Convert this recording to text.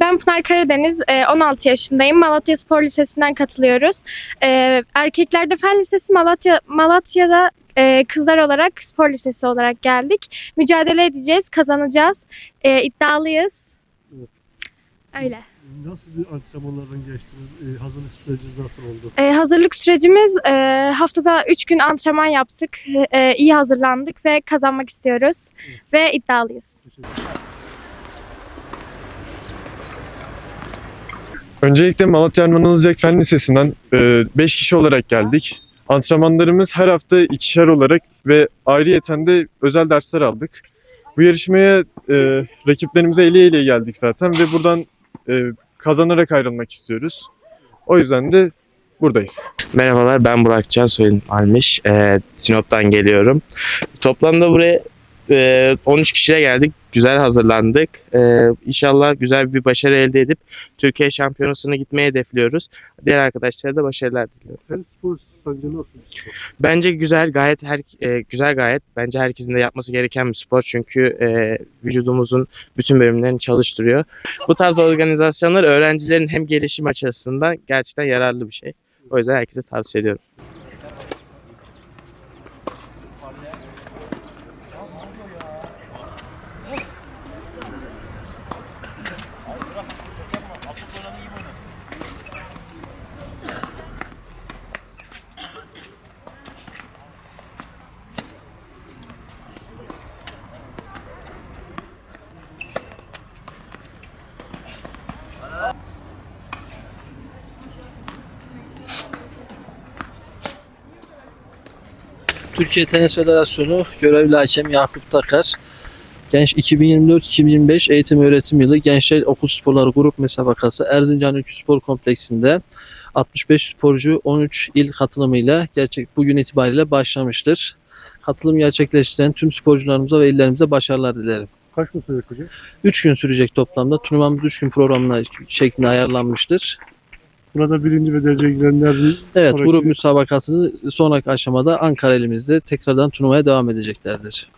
Ben Pınar Karadeniz, e, 16 yaşındayım. Malatya Spor Lisesi'nden katılıyoruz. E, Erkeklerde Fen Lisesi Malatya Malatya'da e, kızlar olarak spor lisesi olarak geldik. Mücadele edeceğiz, kazanacağız. E, iddialıyız. Evet. Öyle. Nasıl bir antrenmanlardan geçtiniz? Ee, hazırlık süreciniz nasıl oldu? E, hazırlık sürecimiz e, haftada 3 gün antrenman yaptık. E, iyi hazırlandık ve kazanmak istiyoruz. Ve iddialıyız. Teşekkür ederim. Öncelikle Malatya Erman Ilıcak Fen Lisesi'nden 5 kişi olarak geldik. Antrenmanlarımız her hafta ikişer olarak ve ayrıyeten de özel dersler aldık. Bu yarışmaya e, rakiplerimize ele ele geldik zaten ve buradan e, kazanarak ayrılmak istiyoruz. O yüzden de buradayız. Merhabalar ben Burak Can soyadım Almiş. Ee, Sinop'tan geliyorum. Toplamda buraya e, 13 kişiye geldik. Güzel hazırlandık. Ee, inşallah güzel bir başarı elde edip Türkiye Şampiyonası'na gitmeyi hedefliyoruz. Diğer arkadaşlara da başarılar diliyorum. Fen spor sence nasıl bir spor? Bence güzel gayet her e, güzel gayet. Bence herkesin de yapması gereken bir spor çünkü e, vücudumuzun bütün bölümlerini çalıştırıyor. Bu tarz organizasyonlar öğrencilerin hem gelişim açısından gerçekten yararlı bir şey. O yüzden herkese tavsiye ediyorum. Türkiye Tenis Federasyonu görevli hakem Yakup Takar. Genç 2024-2025 eğitim öğretim yılı Gençler Okul Sporları Grup Mesabakası Erzincan Ülkü Spor Kompleksi'nde 65 sporcu 13 il katılımıyla gerçek bugün itibariyle başlamıştır. Katılım gerçekleştiren tüm sporcularımıza ve illerimize başarılar dilerim. Kaç gün sürecek hocam? 3 gün sürecek toplamda. Turnuvamız 3 gün programına şeklinde ayarlanmıştır. Burada birinci ve derece girenler Evet, Sonraki- grup müsabakasını sonraki aşamada Ankara elimizde tekrardan turnuvaya devam edeceklerdir.